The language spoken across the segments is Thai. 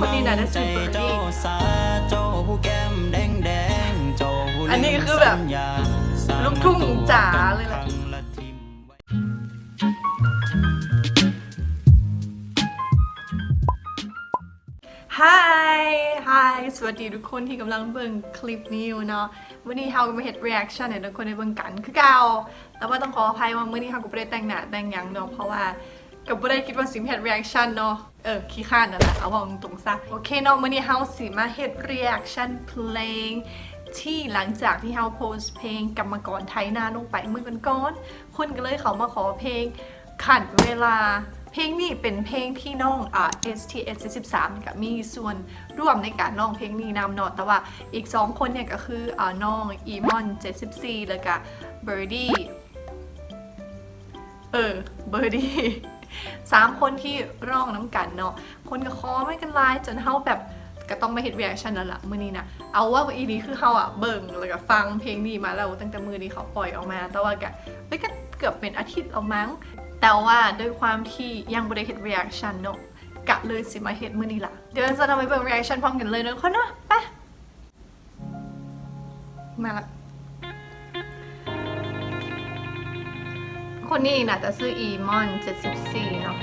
คนนี้น่ะได้สูเบอร์ดี้สาเจ้าผู้แก้มแดงแดงเจ้าผู้อันนี้คือแบบสัญญาสร้างลูกทุ่งจ๋าเลยแหละครั้งละทิมไว้ Hi Hi สวัสดีทุกคนที่กำลังเบิ่งคลิปนี้อยู่เนาะวันนี้เฮาก็มาเฮ็ด reaction ให้ทุกคนได้เบิ่งกันคือเก่าแต่ว่าต้องขออภัยว่ามื้อนี้เฮาก็บ่ได้แต่งหน้าแต่งหยังเนาะเพราะว่า ก็บ่ได้คิดว่าสิเฮ็ด reaction เนาะ เออ ขี้ข้านนั่นแหละ เอาว่าตรงๆซะ โอเคเนาะมื้อนี้เฮาสิมาเฮ็ด reaction เพลงที่หลังจากที่เฮาโพสเพลงกรรมกรไทยนาลงไปเมื่อกันก่อนคนก็เลยเขามาขอเพลงขันเวลา เพลงนี้เป็นเพลงที่น้องอ่า STS 13กับมีส่วนร่วมในการร้องเพลงนี้นำเนาะแต่ว่าอีก 2 คนเนี่ยก็คืออ่าน้องอีมอน 74 แล้วก็เบอร์ดี้เออเบอร์ดี้ สามคนที่ร้องน้ำกันเนาะคนก็คอไม่กันไลายจนเฮาแบบก็ต้องมาเห็น reaction แล้วล่ะ มือนี้นะเอาว่าอีนี้คือเฮาอะเบิ่งแล้วก็ฟังเพลงนี้มาแล้วตั้งแต่มือนี้เขาปล่อยออกมา แต่ว่าก็เอ้ยก็เกือบเป็นอาทิตย์แล้วมั้ง แต่ว่าด้วยความที่ยังไม่ได้เห็น reaction เนอะกะเลยสิมาเห็นมือนี้ล่ะ เดี๋ยวเราจะทำไปเบิ่ง reaction พร้อมกันเลยเนะคนเนาะไปมาละ คนนี้น่าจะซื้ออีมอน 74 เนาะ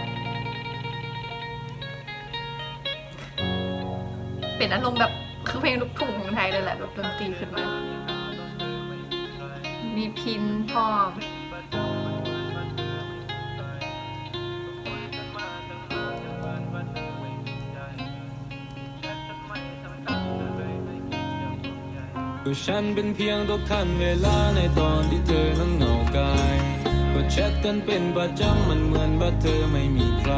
เป็นอารมณ์แบบคือเพลงลูกทุ่งของไทยเลยแหละแบบดนตรีขึ้นมา มีพินพร้อมก็ฉันเป็นเพียงตัวคันเวลาในตอนที่เธอนั้นเหงากาย ก็แชทกันเป็นประจำมันเหมือนว่าเธอไม่มีใคร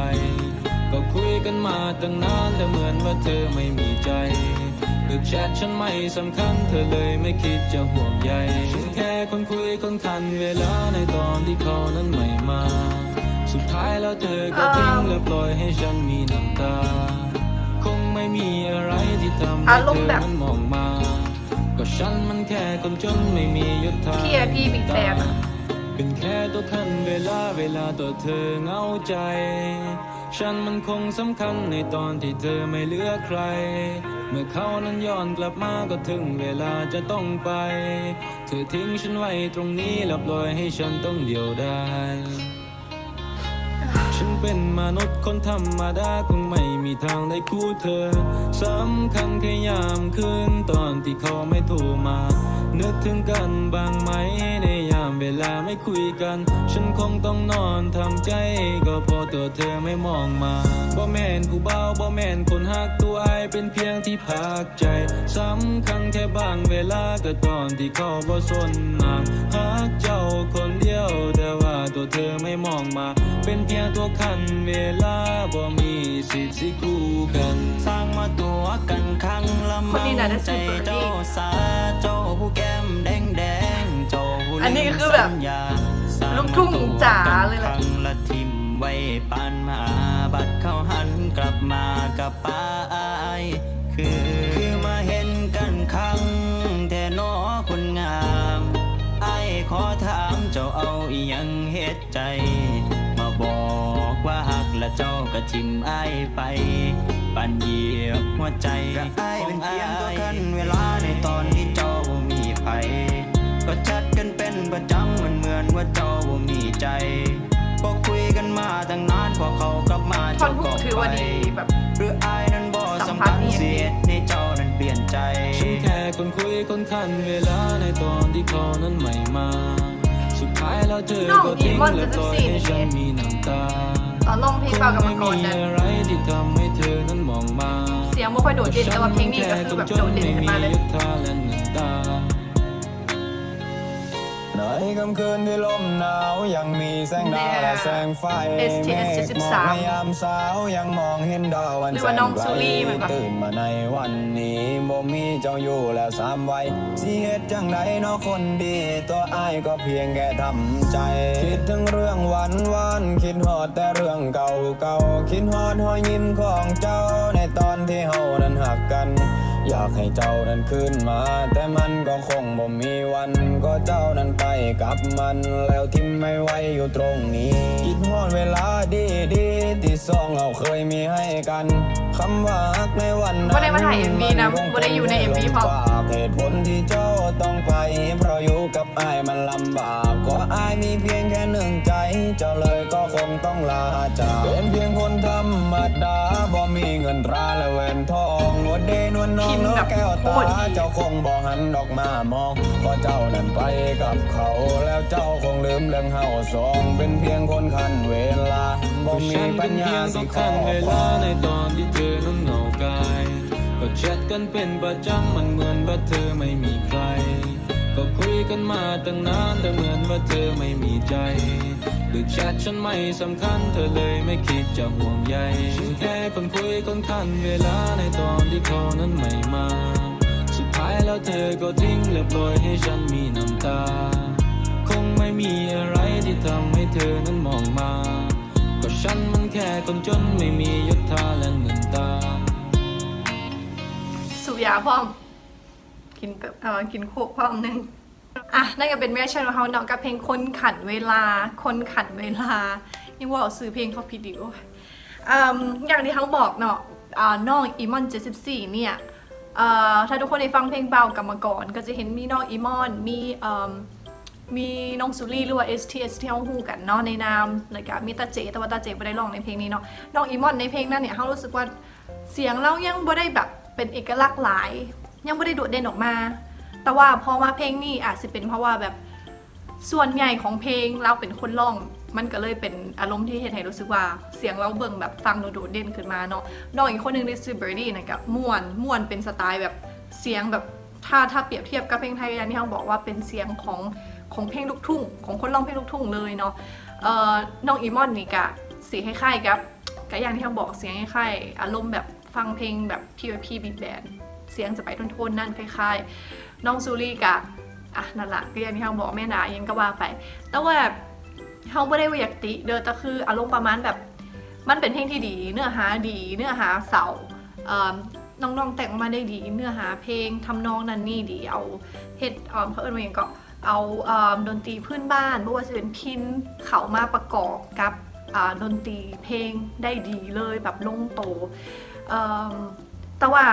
ก็คุยกันมาตั้งนานแต่เหมือนว่าเธอไม่มีใจเลือกแชทฉันไม่สำคัญเธอเลยไม่คิดจะห่วงใยฉันแค่คนคุยคนคันเวลาในตอนที่เขานั้นไม่มา สุดท้ายแล้วเธอก็ทิ้งและปล่อยให้ฉันมีน้ำตา คงไม่มีอะไรที่ทำให้อารเธมณ์อแบบนั้นมองมา ก็ฉันมันแค่คนจนไม่มียศถาพี่อะพี่บิ๊กแบงอะ เป็นแค่ตัวคันเวลาเวลาตัวเธอเหงาใจ ฉันมันคงสำคัญในตอนที่เธอไม่เหลือใคร เมื่อเขานั้นย้อนกลับมาก็ถึงเวลาจะต้องไป เธอทิ้งฉันไว้ตรงนี้ล้วปล่อยให้ฉันต้องเดียวดายฉันเป็นมนุษย์คนธรรมดาคงไม่มีทางได้คู่เธอสำคัญแค่ยามคืนตอนที่เขาไม่โทรมา นึกถึงกันบ้างไหมในยามเวลาไม่คุยกัน ฉันคงต้องนอนทำใจ ก็พอตัวเธอไม่มองมาบ่แม่นผู้เบาบ่แม่นคนหักตัวไอเป็นเพียงที่พักใจสำคัญแค่บางเวลาก็ตอนที่เขาบ่สนนางหักเจ้าคนเดียวแต่ว่าตัวเธอไม่มองมา เป็นเพียงตัวคันเวลาบ่ม สิสิคู่กัน สร้างมาตัวกันครั้งละคนนี้น่ะได้ใจเจ้าสาเจ้าผู้แก้มแดงแดงเจ้าผู้อันนี้คือแบบลูกทุ่งจ๋าเลยแหละละทิมไว้ปานมาบัดเข้าหันกลับมากับป้าอายคือคือมาเห็นกันครั้งแต่นอคนงามไอขอถามเจ้าเอาอียังเฮ็ด และเจ้าก็ทิมไอ้ายไป ปันเหยียบหัวใจกับไอ้ายเป็นเพียงตัวกันเวลาในตอนที่เจ้าบ่มีไผก็ชัดกันเป็นประจำมันเหมือนว่าเจ้าบ่มีใจพอคุยกันมาตั้งนานพอเขากลับมาท่อเจ้านฮุก็กถือไปว่าดีแบบหรืออายนั้นบ่สัมสำผัคัสญดีเสียให้เจ้านั้นเปลี่ยนใจฉันแค่คนคุยคนคันเวลาในตอนที่เขานั้นไม่มาสุดท้ายแล้วเธอน้องก็ทิ้งอีมอนและปล่อยจะให้สี่ฉันมีน้ำตา ตอนลงเพลงเปล่ากรรมกรไม่มีนั้นอะไรที่ทำให้เธอนั้นมองมาเสียงไม่ค่อยโดดเด่นแต่ว่าเพลงนี้ก็คือแบบโดดเด่นขึ้นมาเลย ในค่ำคืนที่ลมหนาวยังมีแสงดาวและแสงไฟ STS เมฆหมอกในยามเช้ายังมองเห็นดาววันหรือแสว่างน้องไกลซูรี่เหมือนแบบตื่นมาในวันนี้บ่มีเจ้าอยู่แล้วสามวัยสิเหตุจังใดเนาะคนดี ตัวอ้ายก็เพียงแค่ทำใจ คิดถึงเรื่องหวันวันๆคิดฮอดแต่เรื่องเก่าเก่าๆคิดฮอดหอยยิ้มของเจ้าในตอนที่เฮานั้นหักกัน อยากให้เจ้านั้นขึ้นมา แต่มันก็คงบ่มีวัน ก็เจ้านั้นไปกับมัน แล้วทิ้งไม่ไหวอยู่ตรงนี้คิดฮอดเวลาดีดีๆที่สองเราเคยมีให้กันคำว่าฮักในวันนั้นบ่ได้มาถ่าย MV นะมัคงบ่ได้อยู่ใน MV พร้อมฝากเหตุผลที่เจ้าต้องไป เพราะอยู่กับอายมันลำบากก็อายมีเพียงแค่หนึ่งใจ เจ้าเลยก็คงต้องลาจากเป็นเพียงคนธรรมดาบ่มีเงินตราและแหวนทอง นวดเดนวดน้องพิมพ์นแบกบแก้วโคตาตรดีเจ้าคงบ่หันดอกมามองก็เจ้านั้นไปกับเขาแล้วเจ้าคงลืมเรื่องเฮาสองเป็นเพียงคนคันเวลาบ่ก็มีฉันปัเป็ญนเพีญายงสิต้องขอขั้นเวควาลามในตอนที่เธอนั้นเหงากายก็แชทกันเป็นประจำมันเหมือนว่าเธอไม่มีใคร ก็คุยกันมาตั้งนานแต่เหมือนว่าเธอไม่มีใจ หรือแชทฉันไม่สำคัญเธอเลยไม่คิดจะห่วงใยฉันแค่คนคุยคนขั้นเวลาในตอนที่เขานั้นไม่มา สุดท้ายแล้วเธอก็ทิ้งและปล่อยให้ฉันมีน้ำตา คงไม่มีอะไรที่ทำให้เธอนั้นมองมา ก็ฉันมันแค่คนจนไม่มียศถาและเงินตาสูบยาพร้อม กินแบบเออกินโคกพร้อมหนึ่ง อะนั่นก็เป็นเรีแอคชั่นของเขาเนาะกับเพลงคนขันเวลา คนขันเวลายังว่าเอาซื้อเพลงเขาผิดดิวอืมอย่างที่เขาบอกเนาะน้องอีมอน 74 เนี่ยเอ่อถ้าทุกคนได้ฟังเพลงเบากับมาก่อนก็จะเห็นมีน้องอีมอน มีมีน้องสุรีหรือว่า STS ที่เขาฮู้กันเนาะในนามแล้วก็มีตาเจแต่ว่าตาเจไม่ได้ร้องในเพลงนี้เนาะน้องอีมอนในเพลงนั้นเนี่ยเขารู้สึกว่าเสียงเรายังบ่ได้แบบเป็นเอกลักษณ์หลาย ยังไม่ได้โดดเด่นออกมา แต่ว่าพอมาเพลงนี้อาจจะเป็นเพราะว่าแบบส่วนใหญ่ของเพลงเราเป็นคนร้อง มันก็เลยเป็นอารมณ์ที่เห็นให้รู้สึกว่าเสียงเราเบิ่งแบบฟังโดดเด่นขึ้นมาเนาะน้องอีกคนหนึ่งดิสซิเบอร์ดี้นะครับม่วนม่วนเป็นสไตล์แบบเสียงแบบถ้าถ้าเปรียบเทียบกับเพลงไทยอย่างที่เขาบอกว่าเป็นเสียงของของเพลงลูกทุ่ง ของคนร้องเพลงลูกทุ่งเลยเนาะเอ่อน้องอีมอนนี่กะสีคล้ายๆกับกับอย่างที่เขาบอกเสียงคล้ายๆอารมณ์แบบฟังเพลงแบบ P.O.P. Big Band เสียงจะไปโทนๆนั่นคล้ายๆ น้องซูรี่กะอะนั่นแหละก็อย่างที่เขาบอกแม่นายังก็ว่าไป แต่ว่าเขาไม่ได้ว่าอยากติเด้อแต่คืออารมณ์ประมาณแบบมันเป็นเพลงที่ดี เนื้อหาดีเนื้อหาเสาเน้องๆแต่งออกมาได้ดี เนื้อหาเพลงทำนองนั่นนี่ดีเอาเฮ็ดเอ่อเขาเอิ้นว่าอย่างก็เอาเอาดนตรีพื้นบ้านไม่ว่าจะเป็นพินเขามาประกอบกับดนตรีเพลงได้ดีเลยแบบลงโตอ แต่ว่า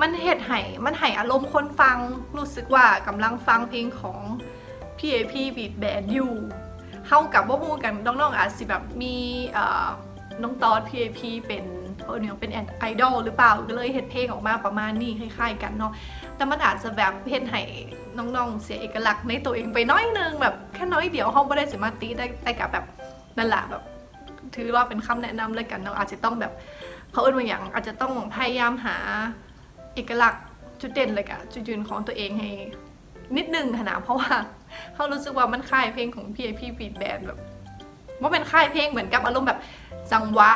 มันเห็ดให้มันให้อารมณ์คนฟังรู้สึกว่ากำลังฟังเพลงของ PAP Beat Band อยู่เข้ากับว่าพูกันน้องๆอาจสิแบบมีน้องตอด PAP เป็นเออเนี่ยเป็นไอดอลหรือเปล่าก็เลยเฮ็ดเพลงออกมาประมาณนี้คล้ายๆกันเนาะแต่มันอาจจะแบบเฮ็ดให้น้องๆเสียเอกลักษณ์ในตัวเองไปน้อยนึงแบบแค่น้อยเดียวเขาไม่ได้สามารถตีได้ได้กับแบบนั่นแหละแบบ ถือว่าเป็นคำแนะนำเลยกันเนาะอาจจะต้องแบบเขาเอิ้นว่าอย่างอาจจะต้องพยายามหาเอกลักษณ์จุดเด่นเลยกะจุดยืนของตัวเองให้นิดนึงค่ะนะเพราะว่าเขารู้สึกว่ามันคล้ายเพลงของพี่พี่บีดแบนแบบว่าเป็นค่ายเพลงเหมือนกับอารมณ์แบบจังหวะ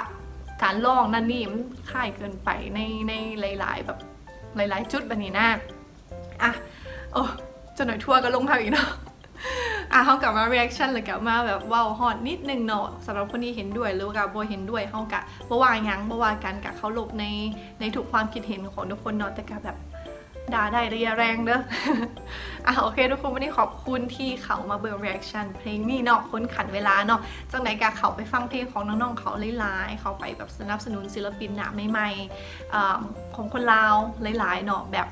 การร้องนั่นนี่มันคล้ายเกินไปในในหลาย ๆ แบบหลาย ๆ จุดแบบนี้นะอะโอ้จะหน่อยทั่วร์ก็ลงทาอีกเนาะ อะเขากลับมา reaction เลยกลับมาแบบว้าวฮอตนิดนึงเนาะสำหรับคนที่เห็นด้วยหรือว่าบ่เห็นด้วยเขากะบ่ว่ายังบว่ากันกะเขาหลบในในทุกความคิดเห็นของทุกคนเนาะแต่กะแบบด่าได้ระยะแรงเด้อ อะโอเคทุกคนวันนี้ขอบคุณที่เขามาเบิร์ reaction เพลงนี้เนาะค้นขันเวลาเนาะจังไหนกะเขาไปฟังเพลงของน้องๆเขาหลายๆเขาไปแบบสนับสนุนศิลปินหนาใหม่ๆของคนลาวหลายๆเนาะแบบ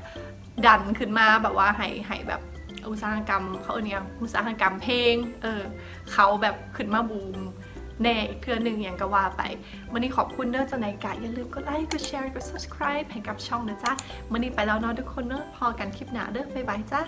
ดันขึ้นมาแบบว่าให้ให้แบบ อุตสาหกรรมเขาเนี่ยอุตสาหกรรมเพลงเออเขาแบบขึ้นมาบูมแน่อีกเทื่อหนึ่งอย่างก็ว่าไปวันนี้ขอบคุณเด้อจากไหนกะอย่าลืมกดไลค์กดแชร์กด subscribe ให้กับช่องนะจ๊ะวันนี้ไปแล้วเนาะทุกคนเนาะพอกันคลิปหน้าเด้อบ๊ายบายจ้า